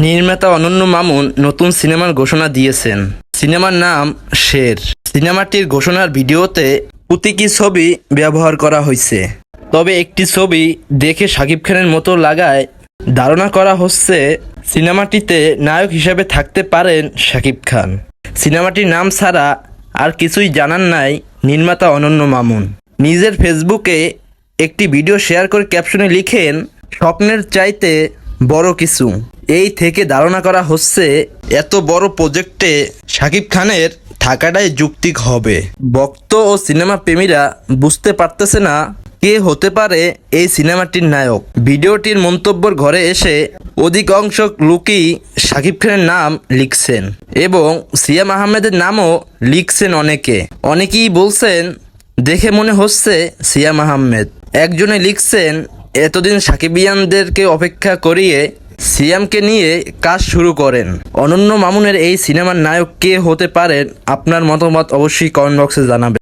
নির্মাতা অনন্য মামুন নতুন সিনেমার ঘোষণা দিয়েছেন। সিনেমার নাম শের। সিনেমাটির ঘোষণার ভিডিওতে প্রতীকী ছবি ব্যবহার করা হয়েছে। তবে একটি ছবি দেখে শাকিব খানের মতো লাগায় ধারণা করা হচ্ছে সিনেমাটিতে নায়ক হিসেবে থাকতে পারেন শাকিব খান। সিনেমাটির নাম ছাড়া আর কিছুই জানান নাই নির্মাতা অনন্য মামুন। নিজের ফেসবুকে একটি ভিডিও শেয়ার করে ক্যাপশনে লিখেন, স্বপ্নের চাইতে বড় কিছু। এই থেকে ধারণা করা হচ্ছে এত বড় প্রজেক্টে শাকিব খানের থাকাটাই যুক্তিক হবে। ভক্ত ও সিনেমা প্রেমীরা বুঝতে পারতেছে না কে হতে পারে এই সিনেমাটির নায়ক। ভিডিওটির মন্তব্যর ঘরে এসে অধিকাংশ লোকই শাকিব খানের নাম লিখছেন এবং সিয়াম আহমেদের নামও লিখছেন অনেকে। অনেকেই বলছেন, দেখে মনে হচ্ছে সিয়াম আহমেদ। একজনে লিখছেন, এতদিন সাকিবিয়ানদেরকে অপেক্ষা করিয়ে সিয়ামকে নিয়ে কাজ শুরু করেন। অনন্য মামুনের এই সিনেমার নায়ক কে হতে পারেন আপনার মতামত অবশ্যই কমেন্ট বক্সে জানাবেন।